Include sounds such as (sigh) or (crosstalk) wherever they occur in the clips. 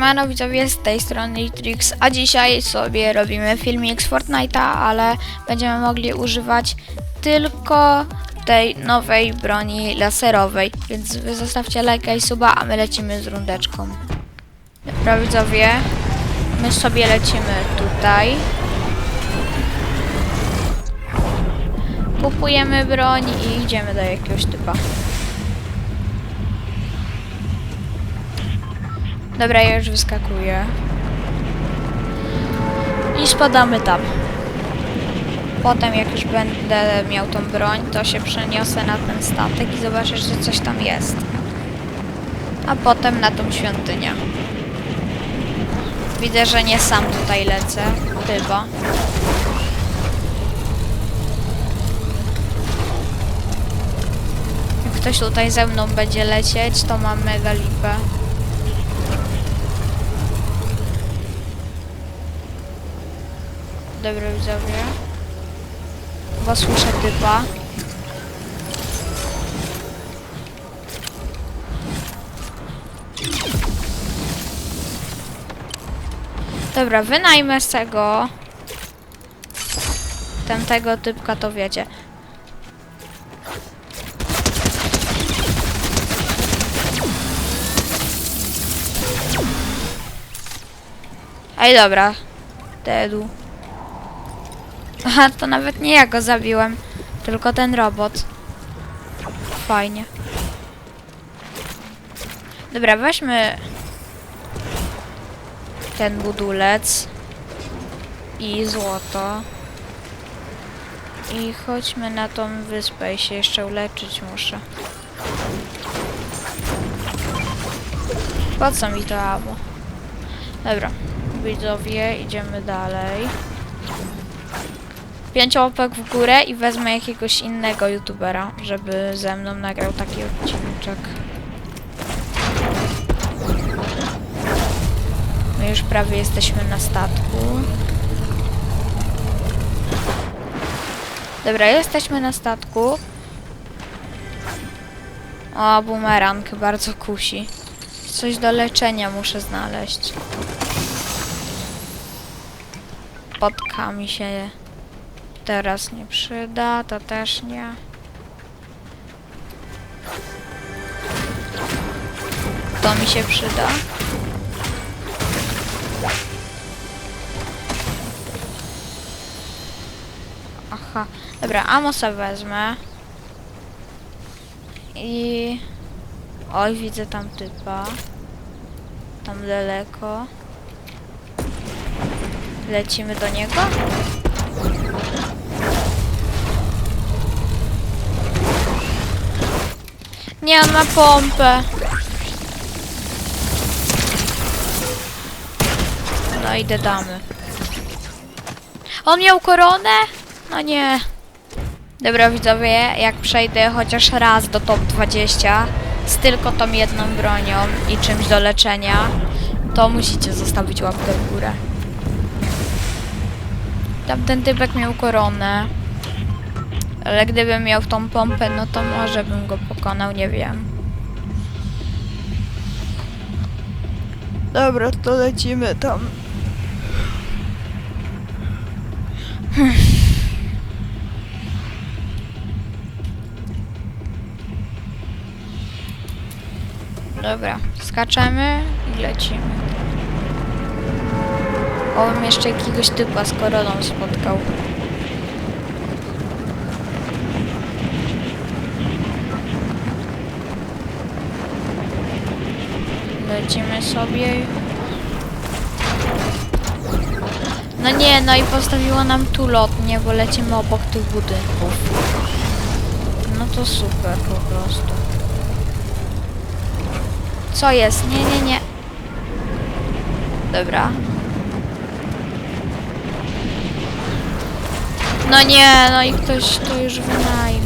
Mano widzowie z tej strony Litrix, a dzisiaj sobie robimy filmik z Fortnite'a, ale będziemy mogli używać tylko tej nowej broni laserowej, więc wy zostawcie lajka i suba, a my lecimy z rundeczką. Dobra widzowie, my sobie lecimy tutaj. Kupujemy broń i idziemy do jakiegoś typa. Dobra, ja już wyskakuję. I spadamy tam. Potem jak już będę miał tą broń, to się przeniosę na ten statek i zobaczę, że coś tam jest. A potem na tą świątynię. Widzę, że nie sam tutaj lecę, chyba. Jak ktoś tutaj ze mną będzie lecieć, to mam mega lipę. Dobra widzowie. Bo słyszę typa. Dobra, wynajmę z tego. Tamtego typka to wiecie. Ej, dobra. Dedu. Aha, to nawet nie ja go zabiłem, tylko ten robot. Fajnie. Dobra, weźmy ten budulec i złoto. I chodźmy na tą wyspę i się jeszcze uleczyć muszę. Po co mi to amo? Dobra, widzowie, idziemy dalej. Pięć łapek w górę i wezmę jakiegoś innego youtubera, żeby ze mną nagrał taki odcineczek. My już prawie jesteśmy na statku. Dobra, jesteśmy na statku. O, bumerang bardzo kusi. Coś do leczenia muszę znaleźć. Potka mi się teraz nie przyda, to też nie. To mi się przyda. Aha, dobra, Amosa wezmę. I... Oj, widzę tam typa. Tam daleko. Lecimy do niego? Nie, on ma pompę. No idę damy. On miał koronę? No nie. Dobra widzowie, jak przejdę chociaż raz do top 20 z tylko tą jedną bronią i czymś do leczenia, to musicie zostawić łapkę w górę. Tamten typek miał koronę. Ale gdybym miał tą pompę, no to może bym go pokonał, nie wiem. Dobra, to lecimy tam. Dobra, skaczemy i lecimy. O, jeszcze jakiegoś typa z koroną spotkał. Lecimy sobie. No nie, no i postawiło nam tu lotnię, bo lecimy obok tych budynków. No to super po prostu. Co jest? Nie, nie, nie. Dobra. No nie, no i ktoś to już wynajmie.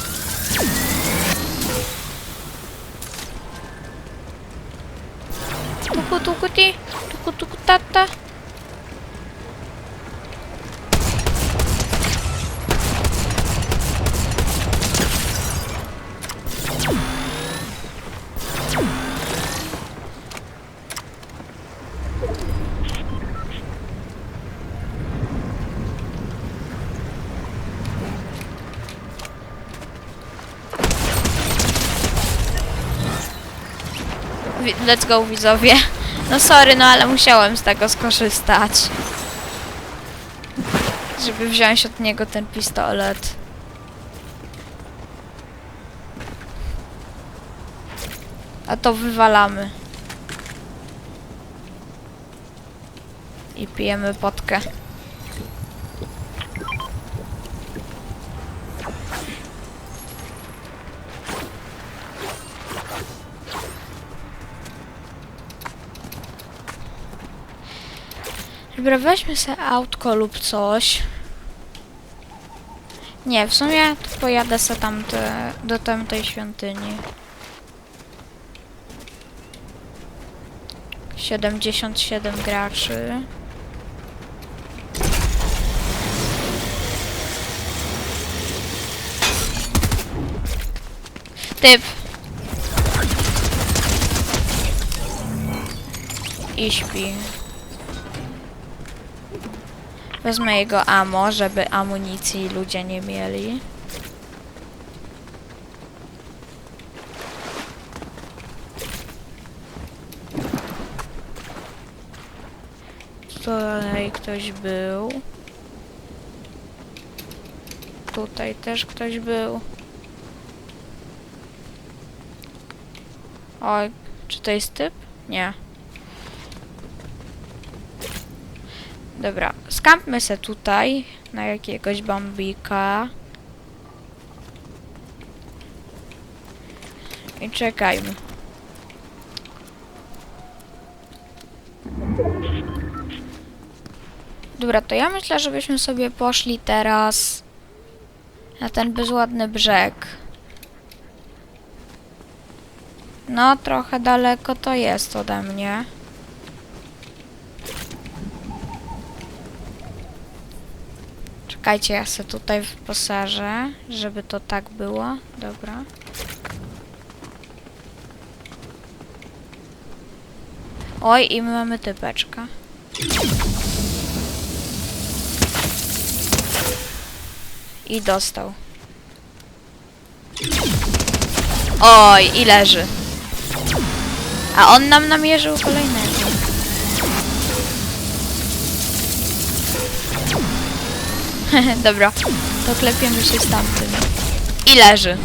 Let's go widzowie. No sorry, no ale musiałem z tego skorzystać. Żeby wziąć od niego ten pistolet. A to wywalamy. I pijemy potkę. Dobra, weźmy sobie autko lub coś. Nie, w sumie pojadę sobie tamte, do tamtej świątyni. 77 graczy. Typ. I śpi. Wezmę jego amo, żeby amunicji ludzie nie mieli. Tutaj ktoś był. Tutaj też ktoś był. Oj, czy to jest typ? Nie. Dobra, skampmy se tutaj na jakiegoś bambika. I czekajmy. Dobra, to ja myślę, żebyśmy sobie poszli teraz na ten bezładny brzeg. No, trochę daleko to jest ode mnie. Czekajcie, ja se tutaj wyposażę, żeby to tak było. Dobra. Oj, i my mamy typeczka. I dostał. Oj, i leży. A on nam namierzył kolejnego. (laughs) Dobra, to klepiemy się z tamtym. I leży.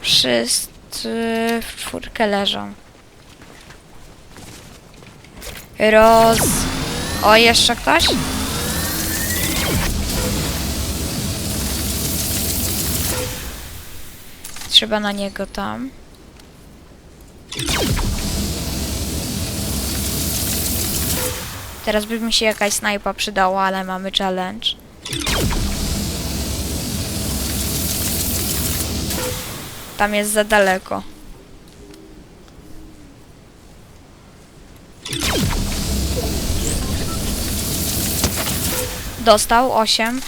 Wszyscy w czwórkę leżą. Roz... O, jeszcze ktoś? Trzeba na niego tam. Teraz by mi się jakaś snajpa przydała, ale mamy challenge. Tam jest za daleko. Dostał 8.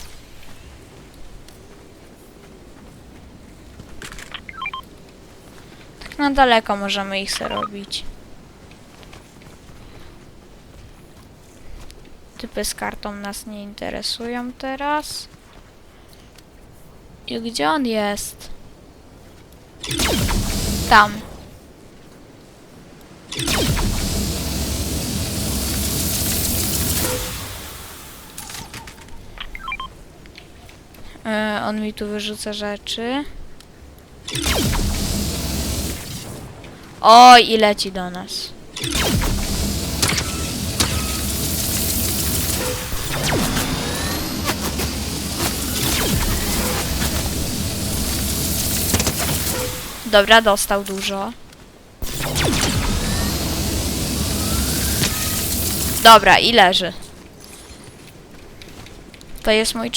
Tak na daleko możemy ich sobie robić. Typy z kartą nas nie interesują teraz. I gdzie on jest? Tam. E, on mi tu wyrzuca rzeczy. Oj, i leci do nas. Dobra, dostał dużo. Dobra, i leży. To jest mój...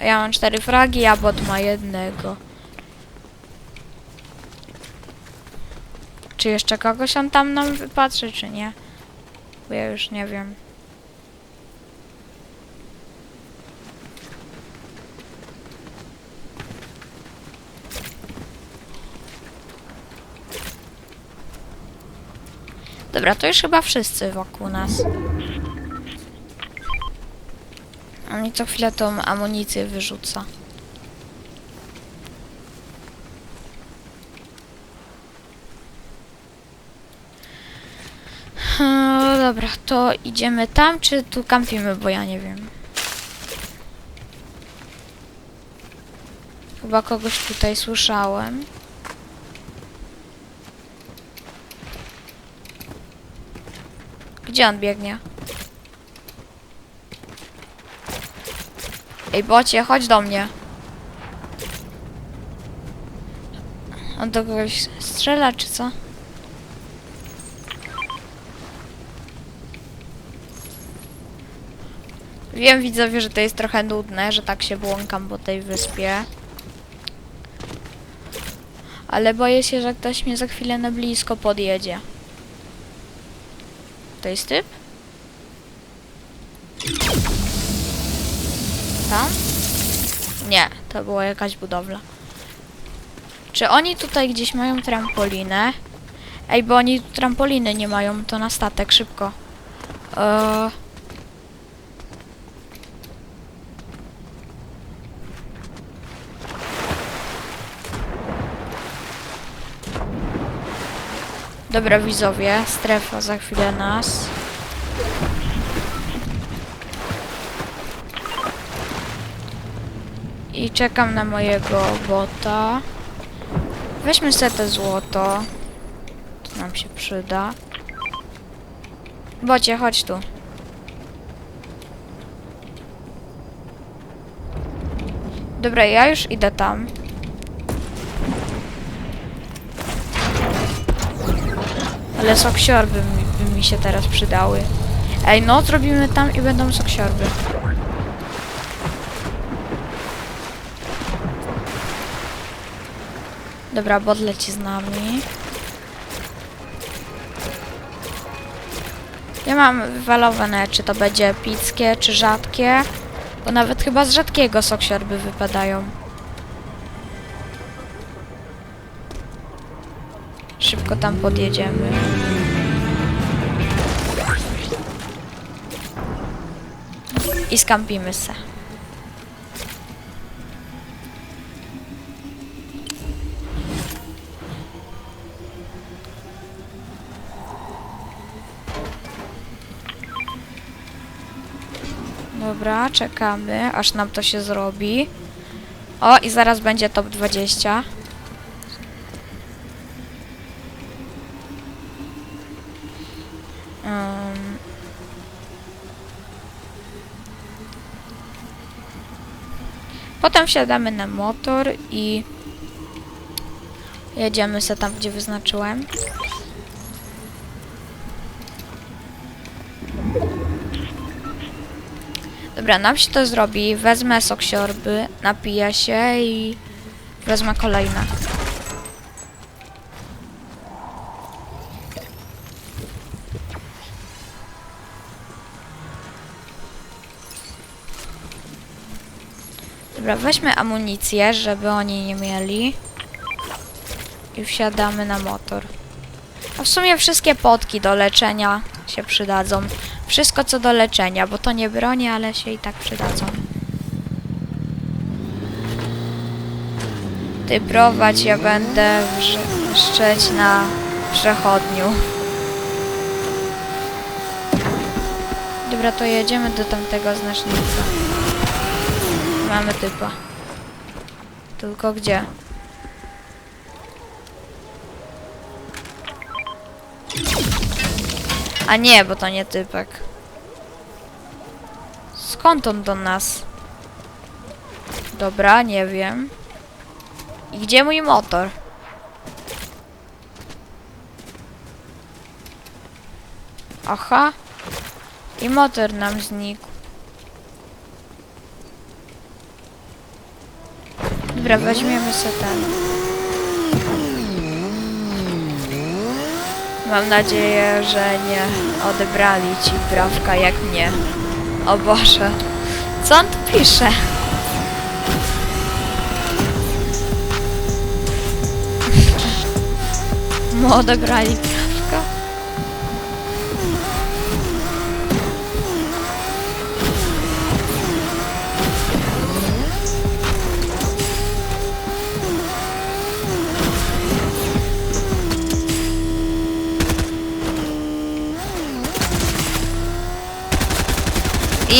y, ja mam cztery fragi, a bot ma jednego. Czy jeszcze kogoś on tam nam wypatrzy, czy nie? Bo ja już nie wiem. Dobra, to już chyba wszyscy wokół nas. On mi co chwilę tą amunicję wyrzuca. E, dobra, to idziemy tam, czy tu kampimy, bo ja nie wiem. Chyba kogoś tutaj słyszałem. Gdzie on biegnie? Ej, bocie, chodź do mnie. On do kogoś strzela, czy co? Wiem, widzowie, że to jest trochę nudne, że tak się błąkam po tej wyspie. Ale boję się, że ktoś mnie za chwilę na blisko podjedzie. To jest typ? Tam? Nie, to była jakaś budowla. Czy oni tutaj gdzieś mają trampolinę? Ej, bo oni trampoliny nie mają, to na statek, szybko. Eee... Dobra, widzowie, strefa za chwilę nas. I czekam na mojego bota. Weźmy sobie złoto. To nam się przyda. Bocie, chodź tu. Dobra, ja już idę tam. Ale soksiorby by mi się teraz przydały. Ej, no, zrobimy tam i będą soksiorby. Dobra, bot leci z nami. Ja mam wywalowane, czy to będzie epickie, czy rzadkie. Bo nawet chyba z rzadkiego soksiorby wypadają. Szybko tam podjedziemy. I skampimy se. Dobra, czekamy, aż nam to się zrobi. O, i zaraz będzie top 20. Ym. Potem wsiadamy na motor i jedziemy se tam, gdzie wyznaczyłem. Dobra, nam się to zrobi. Wezmę soksiorby, napiję się i wezmę kolejne. Dobra, weźmy amunicję, żeby oni nie mieli. I wsiadamy na motor. A w sumie wszystkie potki do leczenia się przydadzą. Wszystko co do leczenia, bo to nie broni, ale się i tak przydadzą. Ty prowadź, ja będę szczeć na przechodniu. Dobra, to jedziemy do tamtego znacznika. Mamy typa. Tylko gdzie? A nie, bo to nie typek. Skąd on do nas? Dobra, nie wiem. I gdzie mój motor? Aha. I motor nam znikł. Dobra, weźmiemy sobie ten. Mam nadzieję, że nie odebrali ci prawka jak mnie. O Boże. Co on tu pisze? Mu odebrali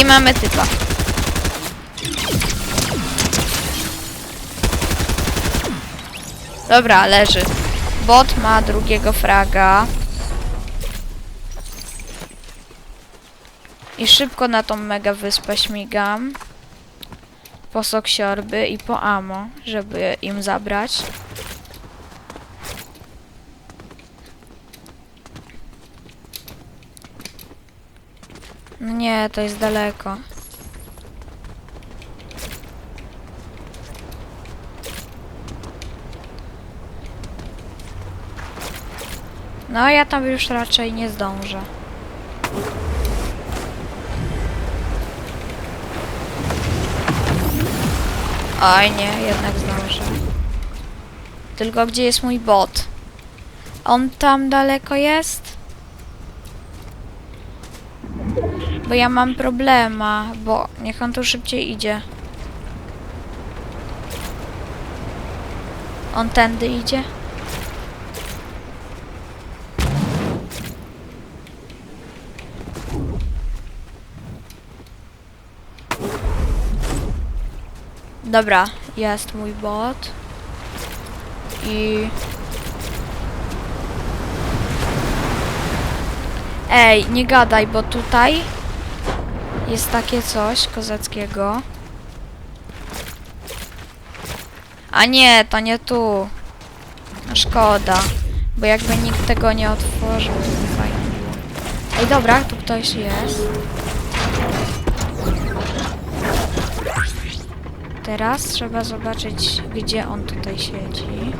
I mamy typa. Dobra, leży. Bot ma drugiego fraga. I szybko na tą mega wyspę śmigam. Po sok siorby i po amo, żeby im zabrać. No nie, to jest daleko. No, ja tam już raczej nie zdążę. Oj, nie, jednak zdążę. Tylko gdzie jest mój bot? On tam daleko jest? Bo ja mam problema, bo niech on tu szybciej idzie. On tędy idzie? Dobra, jest mój bot. I... Ej, nie gadaj, bo tutaj jest takie coś kozackiego. A nie, to nie tu. No szkoda, bo jakby nikt tego nie otworzył, to by fajnie było. Ej, dobra, tu ktoś jest. Teraz trzeba zobaczyć, gdzie on tutaj siedzi.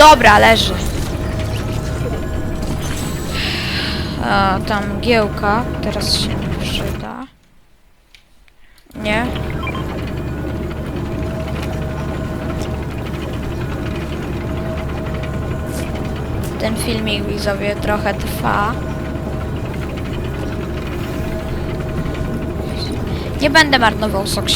Dobra, leży. A, tam giełka. Teraz się nie przyda. Nie? Ten filmik widzowie trochę trwa. Nie będę marnował sok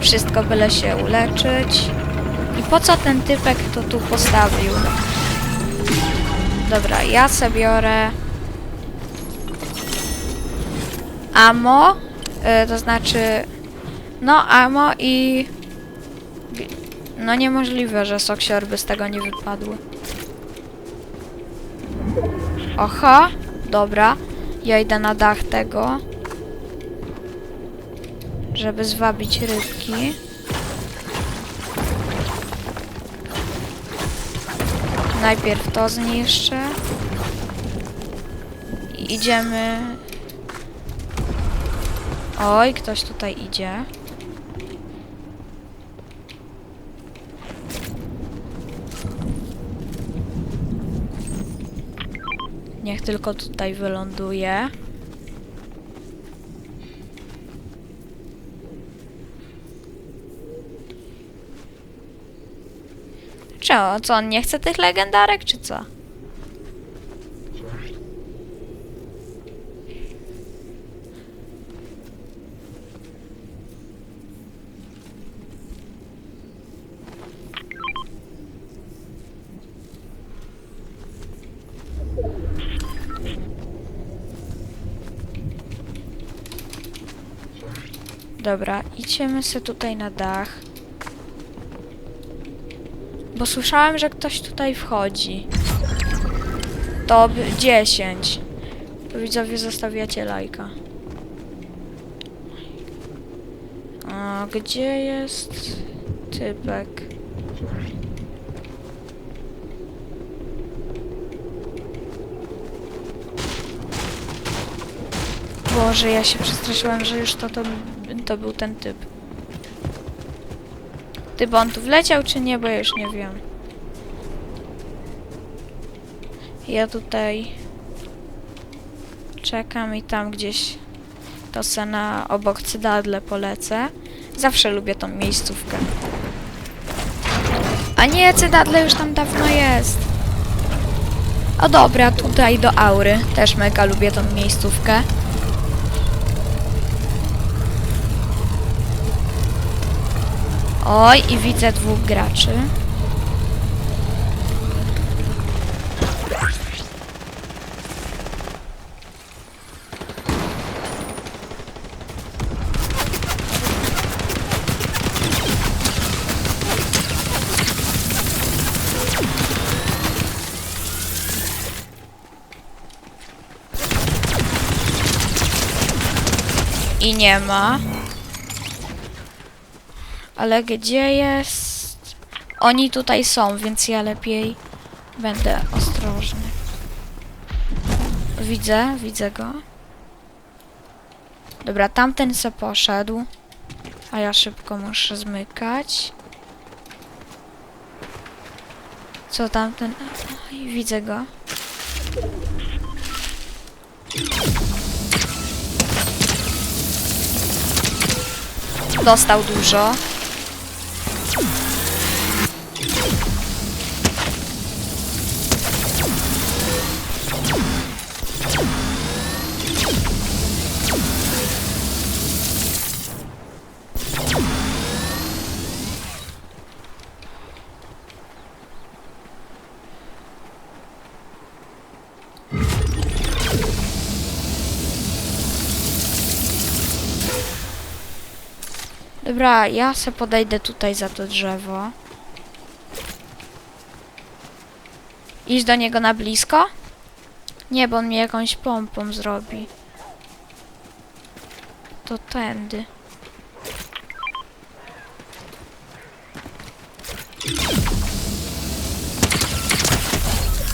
Wszystko byle się uleczyć. I po co ten typek to tu postawił? Dobra, ja sobie biorę amo, y, to znaczy no amo i no niemożliwe, że sok siorby z tego nie wypadły. Oho, dobra. Ja idę na dach tego. Żeby zwabić rybki. Najpierw to zniszczę. I idziemy... Oj, ktoś tutaj idzie. Niech tylko tutaj wyląduje. Czemu? Co, on nie chce tych legendarek, czy co? Dobra, idziemy sobie tutaj na dach. Bo słyszałem, że ktoś tutaj wchodzi. To by 10. To widzowie zostawiacie lajka. A gdzie jest typek? Boże, ja się przestraszyłam, że już to, to, to był ten typ. Ty, on tu wleciał, czy nie, bo ja już nie wiem. Ja tutaj czekam i tam gdzieś to se na obok cydadle polecę. Zawsze lubię tą miejscówkę. A nie, cydadle już tam dawno jest. O dobra, tutaj do aury. Też mega lubię tą miejscówkę. Oj, i widzę dwóch graczy. I nie ma. Ale gdzie jest? Oni tutaj są, więc ja lepiej będę ostrożny. Widzę, widzę go. Dobra, tamten se poszedł. A ja szybko muszę zmykać. Co tamten? Oj, widzę go. Dostał dużo. Dobra, ja se podejdę tutaj za to drzewo. Iść do niego na blisko? Nie, bo on mnie jakąś pompą zrobi. To tędy.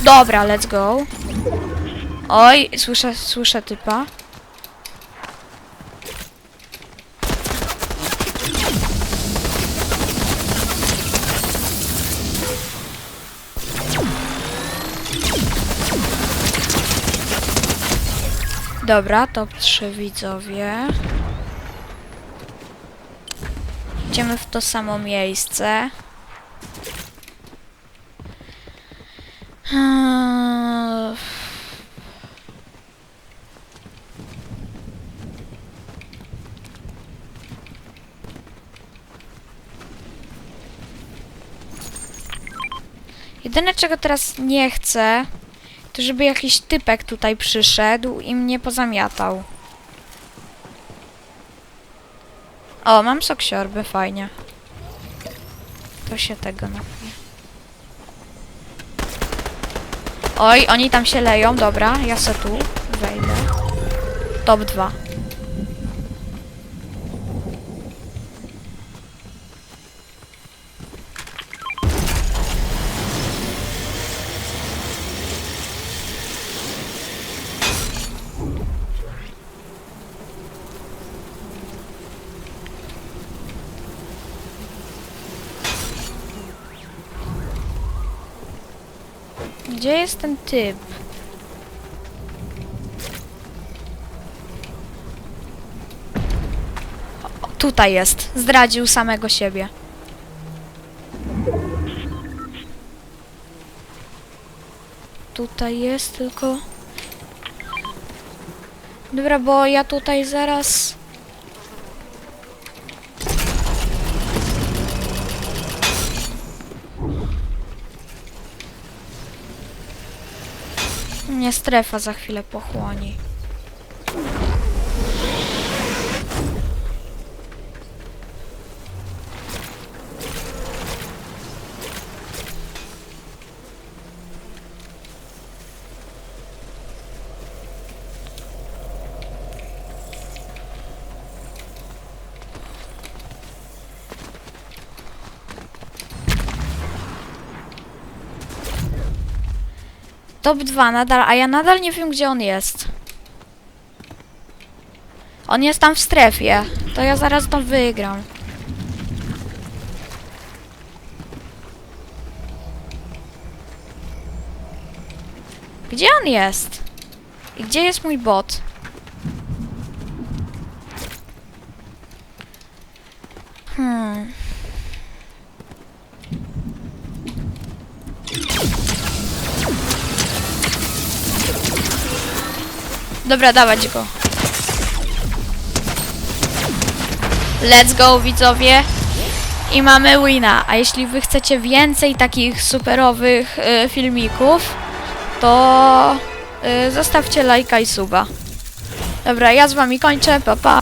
Dobra, let's go. Oj, słyszę, słyszę typa. Dobra, top 3 widzowie. Idziemy w to samo miejsce. Eee, Jedyne czego teraz nie chcę, to żeby jakiś typek tutaj przyszedł i mnie pozamiatał. O, mam sok siorby, fajnie. To się tego napiję. Oj, oni tam się leją, dobra, ja se tu wejdę. Top 2. Gdzie jest ten typ? O, tutaj jest. Zdradził samego siebie. Tutaj jest tylko... Dobra, bo ja tutaj zaraz... Strefa za chwilę pochłoni. Top 2 nadal, a ja nadal nie wiem gdzie on jest. On jest tam w strefie. To ja zaraz to wygram. Gdzie on jest? I gdzie jest mój bot? Hmm. Dobra, dawać go. Let's go, widzowie. I mamy wina. A jeśli wy chcecie więcej takich superowych y, filmików, to y, zostawcie lajka i suba. Dobra, ja z wami kończę. Pa, pa.